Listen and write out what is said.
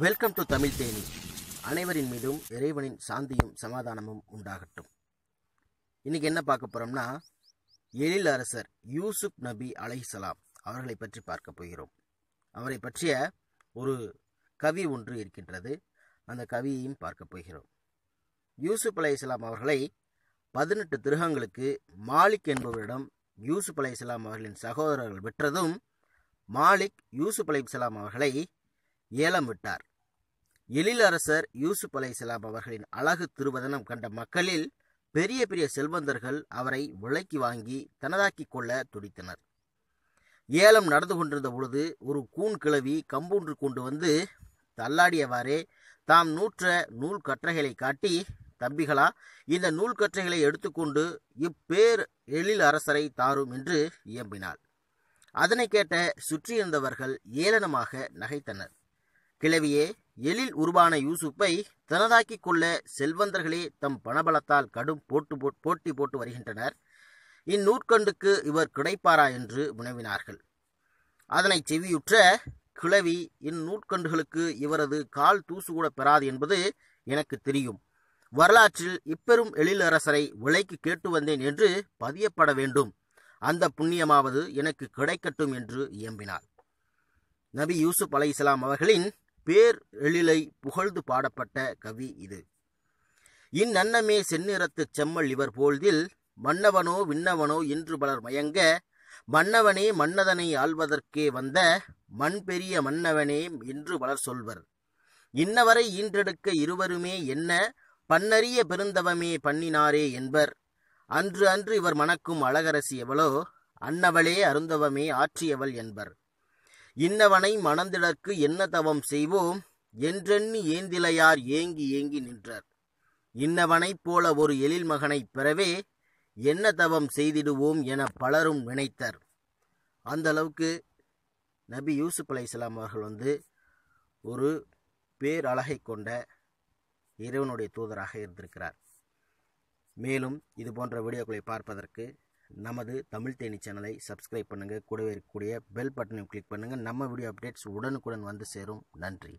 Welcome to Tamil Theni அனைவரின் மீதும் இறைவனின் சாந்தியும் சமாதானமும் உண்டாகட்டும். இன்றைக்கி என்ன பார்க்க போகிறோம்னா எழில் அரசர் யூசுப் நபி அலைசலாம் அவர்களை பற்றி பார்க்க போகிறோம். அவரை பற்றிய ஒரு கவி ஒன்று இருக்கின்றது. அந்த கவியையும் பார்க்க போகிறோம். யூசுப் அலைசலாம் அவர்களை பதினெட்டு திருகங்களுக்கு மாலிக் என்பவரிடம் யூசுப் அலைசலாம் அவர்களின் சகோதரர்கள் விற்றதும் மாலிக் யூசுப் அலைசலாம் அவர்களை ஏலம் விட்டார். எழில் அரசர் யூசுப் அலைஹிஸ்ஸலாம் அவர்களின் அழகு திருவதனம் கண்ட மக்களில் பெரிய பெரிய செல்வந்தர்கள் அவரை விலைக்கு வாங்கி தனதாக்கிக் கொள்ள துடித்தனர். ஏலம் நடந்து கொண்டிருந்த பொழுது ஒரு கூன் கிளவி கம்பூன்று கொண்டு வந்து தள்ளாடியவாறே தாம் நூற்ற நூல் கற்றைகளை காட்டி தம்பிகளா இந்த நூல் கற்றைகளை எடுத்துக்கொண்டு இப்பேர் எழில் அரசரை தாரும் என்று இயம்பினாள். அதனை கேட்ட சுற்றியிருந்தவர்கள் ஏளனமாக நகைத்தனர். கிழவியே எழில் உருவான யூசுப்பை தனதாக்கிக் கொள்ள செல்வந்தர்களே தம் பணபலத்தால் கடும் போட்டு போட்டி போட்டு வருகின்றனர். இந்நூற்கண்டுக்கு இவர் கிடைப்பாரா என்று வினவினார்கள் அதனை செவியுற்ற கிழவி இந்நூற்கண்டுகளுக்கு இவரது கால் தூசு கூட பெறாது என்பது எனக்கு தெரியும். வரலாற்றில் இப்பெரும் எழிலரசரை விலைக்கு கேட்டு வந்தேன் என்று பதியப்பட வேண்டும். அந்த புண்ணியமாவது எனக்கு கிடைக்கட்டும் என்று இயம்பினார். நபி யூசுப் அலைஹிஸ்ஸலாம் அவர்களின் பேர் எழிலை புகழ்ந்து பாடப்பட்ட கவி இது. இந்நன்னமே செந்நிறத்துச் செம்மல் இவர் போழ்தில் மன்னவனோ விண்ணவனோ இன்று பலர் மயங்க மன்னவனே மன்னதனை ஆள்வதற்கே வந்த மண் பெரிய மன்னவனே என்று பலர் சொல்வர். இன்னவரை ஈன்றெடுக்க இருவருமே என்ன பன்னறிய பெருந்தவமே பண்ணினாரே என்பர். அன்று அன்று இவர் மணக்கும் அழகரசி எவளோ அன்னவளே அருந்தவமே ஆற்றியவள் என்பர். இன்னவனை மணந்திடற்கு என்ன தவம் செய்வோம்? என்றெண்ணி ஏந்திலையார் ஏங்கி ஏங்கி நின்றார். இன்னவனைப் போல ஒரு எழில் மகனைப் பெறவே என்ன தவம் செய்திடுவோம் என பலரும் நினைத்தார். அந்த அளவுக்கு நபி யூசுப் அலைஹிஸ்ஸலாம் அவர்கள் வந்து ஒரு பேரழகை கொண்ட இறைவனுடைய தூதராக இருந்திருக்கிறார். மேலும் இது போன்ற வீடியோக்களை பார்ப்பதற்கு நமது தமிழ் தேனி சேனலை சப்ஸ்கிரைப் பண்ணுங்கள் கூடவே இருக்கக்கூடிய பெல் பட்டனையும் கிளிக் பண்ணுங்கள் நம்ம வீடியோ அப்டேட்ஸ் உடனுக்குடன் வந்து சேரும். நன்றி.